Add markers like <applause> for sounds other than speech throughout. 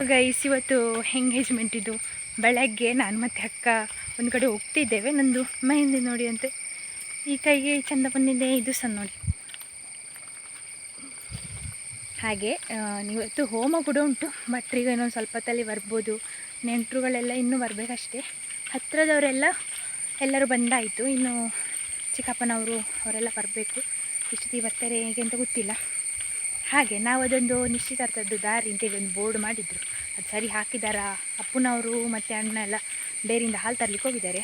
Guys, ಇವತ್ತು engagement ಇದು. ಬೆಳಗ್ಗೆ ನಾನು ಮತ್ತು ಅಕ್ಕ ಒಂದು ಕಡೆ ಹೋಗ್ತಿದ್ದೇವೆ. ನಂದು ಮೆಹಂದಿ ನೋಡಿ ಅಂತೆ. ಈ ಕೈಗೆ ಚಂದ ಬಂದಿದೆ, ಇದು ಸಹ ನೋಡಿ. ಹಾಗೆ ಇವತ್ತು ಹೋಮ ಕೂಡ ಉಂಟು. ಭಟ್ರಿಗೆ ಇನ್ನೊಂದು ಸ್ವಲ್ಪ ಹೊತ್ತಲ್ಲಿ ಬರ್ಬೋದು. ನೆಂಟರುಗಳೆಲ್ಲ ಇನ್ನೂ ಬರಬೇಕಷ್ಟೇ. ಹತ್ತಿರದವರೆಲ್ಲ ಎಲ್ಲರೂ ಬಂದಾಯಿತು. ಇನ್ನು ಚಿಕ್ಕಪ್ಪನವರು, ಅವರೆಲ್ಲ ಬರಬೇಕು. ಎಷ್ಟೊತ್ತಿಗೆ ಬರ್ತಾರೆ ಹೇಗೆ ಅಂತ ಗೊತ್ತಿಲ್ಲ. ಹಾಗೆ ನಾವು ಅದೊಂದು ನಿಶ್ಚಿತಾರ್ಥದ್ದು ದಾರಿ ಅಂತೇಳಿ ಒಂದು ಬೋರ್ಡ್ ಮಾಡಿದ್ರು. ಅದು ಸರಿ ಹಾಕಿದಾರಾ? ಅಪ್ಪನವರು ಮತ್ತು ಅಣ್ಣ ಎಲ್ಲ ಡೈರಿಯಿಂದ ಹಾಲು ತರಲಿಕ್ಕೆ ಹೋಗಿದ್ದಾರೆ.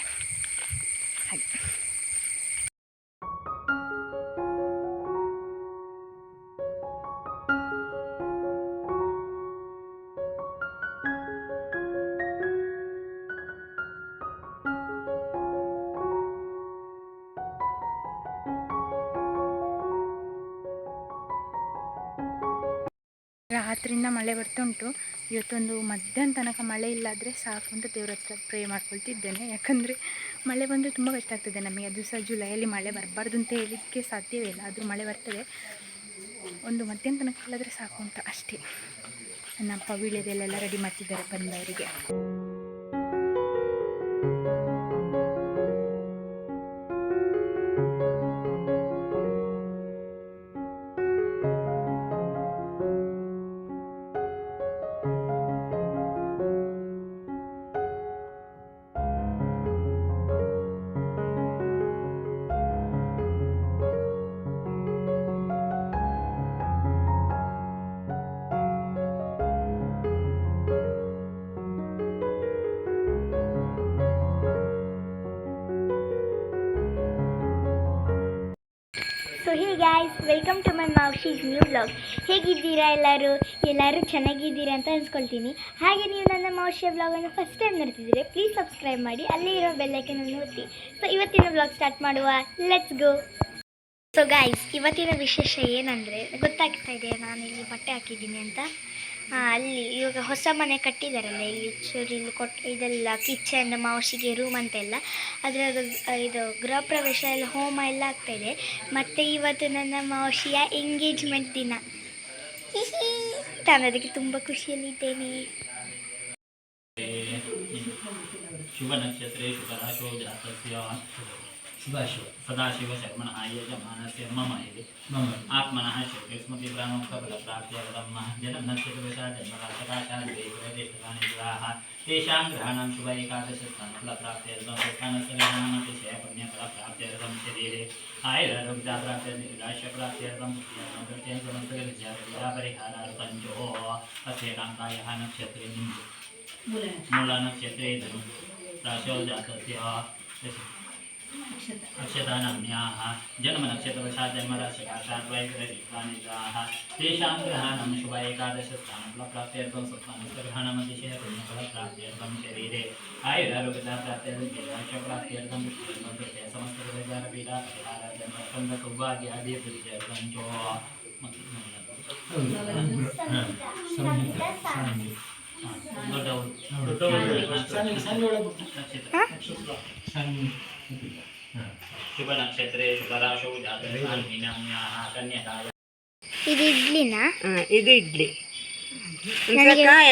ರಾತ್ರಿಯಿಂದ ಮಳೆ ಬರ್ತುಂಟು ಇವತ್ತೊಂದು ಮಧ್ಯಾಹ್ನ ತನಕ ಮಳೆ ಇಲ್ಲಾದರೆ ಸಾಕು ಅಂತ ದೇವ್ರ ಹತ್ರ ಪ್ರೇ ಮಾಡ್ಕೊಳ್ತಿದ್ದೇನೆ. ಯಾಕಂದರೆ ಮಳೆ ಬಂದರೆ ತುಂಬ ಕಷ್ಟ ಆಗ್ತದೆ ನಮಗೆ. ಅದು ಸಹ ಜುಲೈಯಲ್ಲಿ ಮಳೆ ಬರಬಾರ್ದು ಅಂತ ಹೇಳಲಿಕ್ಕೆ ಸಾಧ್ಯವೇ ಇಲ್ಲ. ಆದರೂ ಮಳೆ ಬರ್ತದೆ. ಒಂದು ಮಧ್ಯಾಹ್ನ ತನಕ ಇಲ್ಲಾದರೆ ಸಾಕು ಅಂತ ಅಷ್ಟೇ. ನನ್ನ ಪವಿಳ್ಯದಲ್ಲೆಲ್ಲ ವೀಳ್ಯದೆಲ್ಲೆಲ್ಲ ರೆಡಿ ಮಾಡ್ತಿದ್ದಾರೆ ಬಂದವರಿಗೆ. Hey guys welcome to my ಮಾವ್ಶೀಸ್ new blog ಹೇಗಿದ್ದೀರಾ ಎಲ್ಲರೂ? ಎಲ್ಲರೂ ಚೆನ್ನಾಗಿದ್ದೀರಾ ಅಂತ ಅನ್ಸ್ಕೊಳ್ತೀನಿ. ಹಾಗೆ ನೀವು ನನ್ನ ಮಾವಶಿಯ ಬ್ಲಾಗನ್ನು ಫಸ್ಟ್ ಟೈಮ್ ನೋಡ್ತಿದ್ದೀರಿ ಪ್ಲೀಸ್ ಸಬ್ಸ್ಕ್ರೈಬ್ ಮಾಡಿ, ಅಲ್ಲೇ ಇರೋ ಬೆಲ್ಲೈಕನನ್ನು ಒತ್ತಿ. ಸೊ ಇವತ್ತಿನ ಬ್ಲಾಗ್ ಸ್ಟಾರ್ಟ್ ಮಾಡುವ. ಲೆಟ್ಸ್ ಗೋ ಸೊ ಗಾಯ್ಸ್ ಇವತ್ತಿನ ವಿಶೇಷ ಏನಂದರೆ, ಗೊತ್ತಾಗ್ತಾ ಇದೆ ನಾನು ಇಲ್ಲಿ ಬಟ್ಟೆ ಹಾಕಿದ್ದೀನಿ ಅಂತ. ಹಾಂ, ಅಲ್ಲಿ ಇವಾಗ ಹೊಸ ಮನೆ ಕಟ್ಟಿದಾರಲ್ಲ, ಇಲ್ಲಿ ಚೂರು ಇಲ್ಲಿ ಕೊಟ್ಟು ಇದೆಲ್ಲ ಕಿಚನ್ ಮಾವಶಿಗೆ ರೂಮ್ ಅಂತೆಲ್ಲ. ಅದರ ಇದು ಗೃಹ ಪ್ರವೇಶ ಎಲ್ಲ, ಹೋಮ ಎಲ್ಲ ಆಗ್ತಾಯಿದೆ ಮತ್ತು ಇವತ್ತು ನನ್ನ ಮಾವಶಿಯ ಎಂಗೇಜ್ಮೆಂಟ್ ದಿನ. ನಾನು ಅದಕ್ಕೆ ತುಂಬ ಖುಷಿಯಲ್ಲಿದ್ದೇನೆ. ಶುಭ ನಕ್ಷತ್ರ ಶುಭ सदाशिव सदाशिवशर्मणः ये च मानस्य मम इति मम आत्मनः शोके स्मृतिप्राणोक्तफलप्राप्त्यवदम्मः जनन्नक्षत्रवशा जन्मराशकाशादेशदाः तेषां ग्रहाणां शुभ एकादशस्थानफलप्राप्त्यर्थं स्थानस्य ग्रहाणामपि शयपुण्यफलप्राप्त्यर्थं शरीरे आयुररोग्याप्राप्त्यर्थं समस्तपरिहारार्थञ्चोः तस्येकान्तायः नक्षत्रे मूलनक्षत्रे धनु राशौ अक्षतानम्याः जन्मनक्षत्रवशात् जन्मराशिकाशाद्वैकविद्वानिजाः तेषां ग्रहाणं शुभ एकादशस्थानफलप्राप्त्यर्थं स्वस्थानस्य ग्रहणमतिशय पुण्यफलप्राप्त्यर्थं शरीरे आयुरारोग्यता प्राप्त्यर्थं च ಸಣ್ಣ ಶುಭರಾಶೌ ಕನ್ಯಕಾಯ ಇದು ಇಡ್ಲಿನಾ? ಇದು ಇಡ್ಲಿ.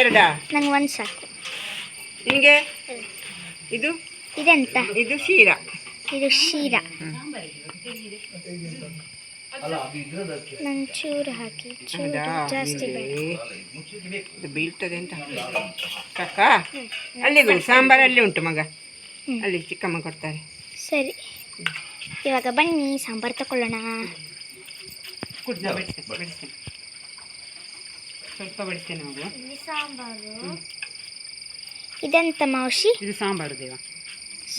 ಎರಡಾ? ನಂಗೆ ಒಂದು ಸಾಕು. ನಿಮಗೆ? ಇದು? ಇದೆಂತ? ಇದು ಶೀರಾ. ಇದು ಶೀರಾ. ನಂಗೆ ಚೂರು ಹಾಕಿ ಚೂರು ಜಾಸ್ತಿ ಇದು ಬೀಳ್ತದೆ ಅಂತ. ಕಕ್ಕ ಅಲ್ಲಿ ಸಾಂಬಾರು ಅಲ್ಲಿ ಉಂಟು ಮಗ. ಅಲ್ಲಿ ಚಿಕ್ಕಮ್ಮ ಕೊಡ್ತಾರೆ. ಸರಿ. ಇವಾಗ ಬನ್ನಿ ಸಾಂಬಾರು ತಗೊಳ್ಳೋಣ ಸ್ವಲ್ಪ ಬಡಿಸ್ತೇನೆ ಮಗು ಸಾಂಬಾರು. ಇದೆಂತ ಮಾವಶಿ? ಇದು ಸಾಂಬಾರು ದೇವ.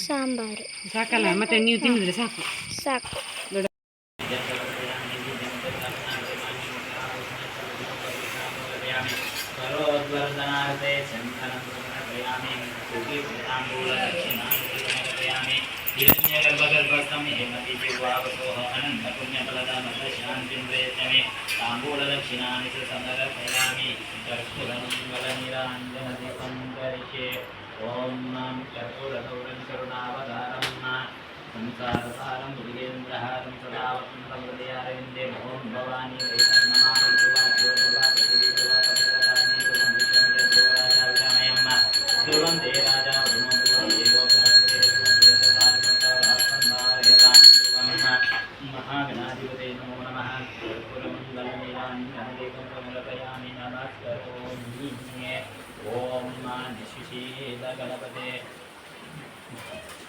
ಸಾಂಬಾರು. ಸಾಕಲ್ಲ ಮತ್ತೆ ನೀವು ತಿಂದಿದ್ರೆ ಸಾಕು. ಸಾಕು. करोद्वर्धनार्थे शङ्खनं समर्पयामि ताम्बूलदक्षिणामि हिरण्यगर्भगर्भस्थं हेमति जिह्वावसोः अनन्तपुण्यफलदामशान्तिं वेचमे ताम्बूलदक्षिणानि च समर्पयामि कर्पूरमङ्गलनिराञ्जनदीपं करिष्ये ॐ नाम कर्पूरगौरं करुणावतारं संसारसारं भुजगेन्द्रहारं सदा वसन्तं हृदयारविन्दे ॐ भवानी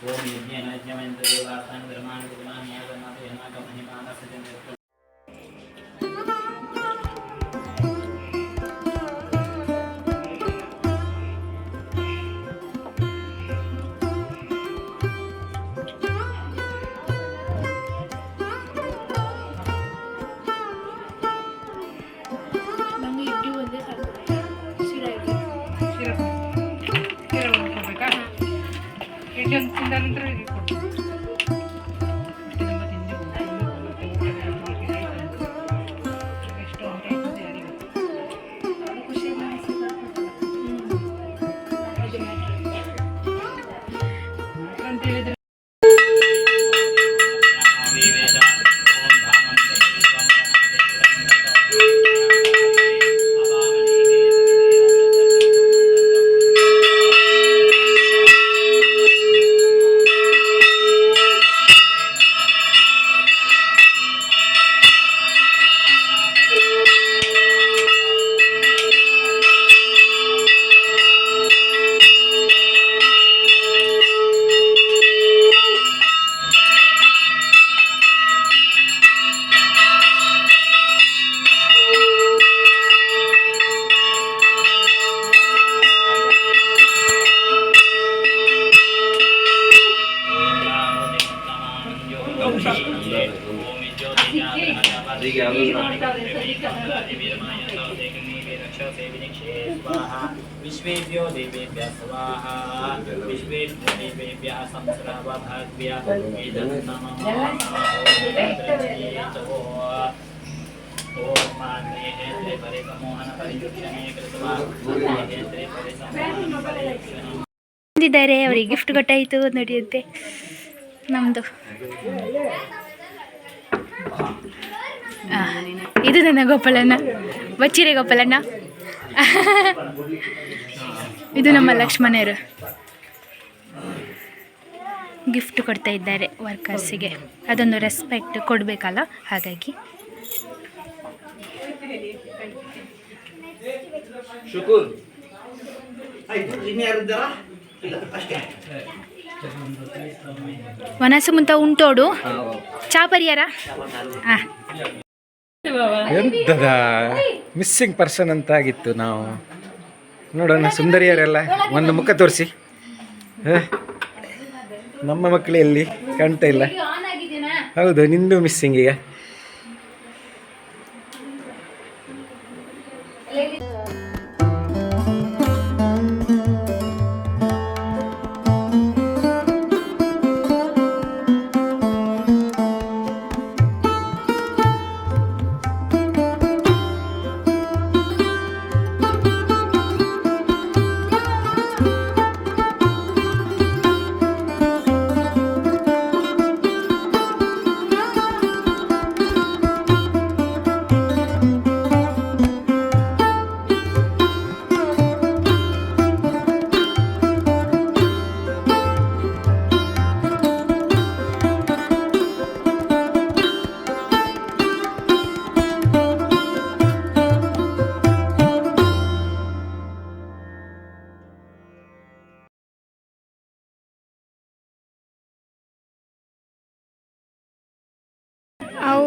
ओम यज्ञ नज्ञ यज्ञेन यज्ञमेन्द्रदेवास्तान् धर्मान् कुमान् या धर्मादयनाकमहिमानस्य Ідемо сюди на другий. विश्वेभ्यो देवेभ्यः स्वाहा विश्वेभ्यो देवेभ्यः संस्रवभाग्भ्यः ॐ माग्नेहेन्द्रे परिसमोहन परियुक्षणे कृत्वा माग्नेहेन्द्रे परिसमोहन परियुक्षणम् ಬಂದಿದ್ದಾರೆ ಅವರಿಗೆ ಗಿಫ್ಟ್ ಕೊಟ್ಟಾಯಿತು ನಡೆಯುತ್ತೆ ನಮ್ಮದು ಇದು ನನ್ನ ಗೋಪಾಲಣ್ಣ ಬಚ್ಚಿರೆ ಗೋಪಾಲಣ್ಣ <laughs> ಇದು ನಮ್ಮ ಲಕ್ಷ್ಮಣರು. ಗಿಫ್ಟ್ ಕೊಡ್ತಾ ಇದ್ದಾರೆ ವರ್ಕರ್ಸಿಗೆ ಅದೊಂದು ರೆಸ್ಪೆಕ್ಟ್ ಕೊಡಬೇಕಲ್ಲ? ಹಾಗಾಗಿ. ವನಸ ಮುಂತ ಉಂಟೋಡು. ಚಾ ಪರಿಯಾರ? ಹಾಂ ಎಂತದ? ಮಿಸ್ಸಿಂಗ್ ಪರ್ಸನ್ ಅಂತ ಆಗಿತ್ತು ನಾವು. ನೋಡೋಣ ಸುಂದರಿಯರೆಲ್ಲ ಒಂದು ಮುಖ ತೋರಿಸಿ. ನಮ್ಮ ಮಕ್ಕಳು ಎಲ್ಲಿ? ಕಾಣ್ತಾ ಇಲ್ಲ. ಹೌದು ನಿಂದು ಮಿಸ್ಸಿಂಗ್ ಈಗ.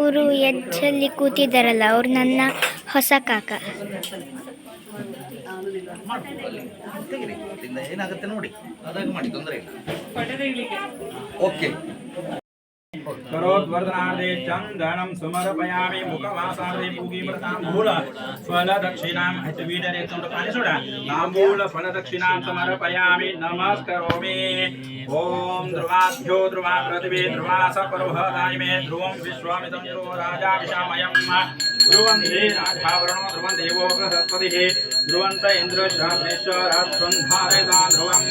ಅವರು ಎಜ್ಜಲ್ಲಿ ಕೂತಿದ್ದಾರಲ್ಲ ಅವ್ರು ನನ್ನ ಹೊಸ ಕಾಕ. ಏನಾಗುತ್ತೆ ನೋಡಿ. ಅದಾಗ ಮಾಡಿ ತೊಂದರೆ ಇಲ್ಲ. ಓಕೆ. करोद्वर्धनार्थे चन्दनं समर्पयामि मुखवासार्थे पूगीमृताम्बूल फलदक्षिणां हतवीडरे चन्द्रपाणि सोडा ताम्बूल फलदक्षिणां समर्पयामि नमस्करोमि ॐ ध्रुवाभ्यो ध्रुवा पृथिवी ध्रुवा सपरोहदाय मे ध्रुवं विश्वामितं यो राजा विशामयम् ध्रुवन्ते राधावरणो ध्रुवं देवो बृहस्पतिः ध्रुवन्त इन्द्रश्रावणेश्वराष्ट्रं धारयता ध्रुवम्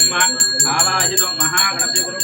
आवाहितो महागणपतिगुरुभ्यो नमो नमः मङ्गलनीराजं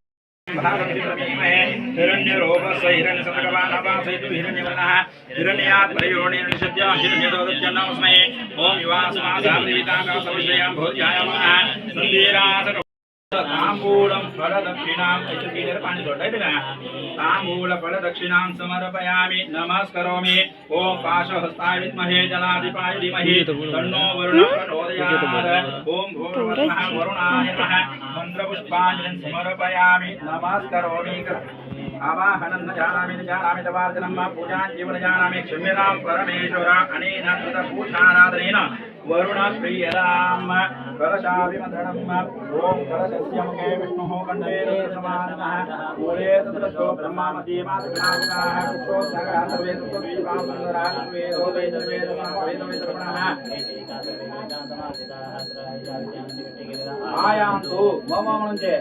हिरण्यरोपस्य हिरण्यसतकवानवासयतु हिरण्यवर्णः हिरण्यात् प्रयोणेन निषद्य हिरण्यदोदत्यन्नमस्मै ॐ युवासमासादिविताकासविषयां भोज्यायमानः सन्धीरासक ताम्बूलं फलदक्षिणां पाणी सोडायचं का ताम्बूल फलदक्षिणां समर्पयामि जलाधिपाय धीमहि। तन्नो वरुणः प्रचोदयात्। वरुणाय नमः। मन्त्रपुष्पाञ्जलिं समर्पयामि, नमस्करोमि। आवाहनं न जानामि, न जीवन जानामि। क्षम्यतां परमेश्वर, अनेन कृतपूजाराधनेन वरुणप्रियराम कलशाभिमन्त्रणम् ॐ कलशस्य मुखे विष्णुः कण्ठे रुद्रसमानः मूले तत्रस्थो ब्रह्मा मध्ये मातृनामकाः पुष्पोत्सगः सर्वे दुःखवीपां सुन्दराः वेदो वेदवेदः वेदवेदर्पणः आयान्तु मम म्हणजे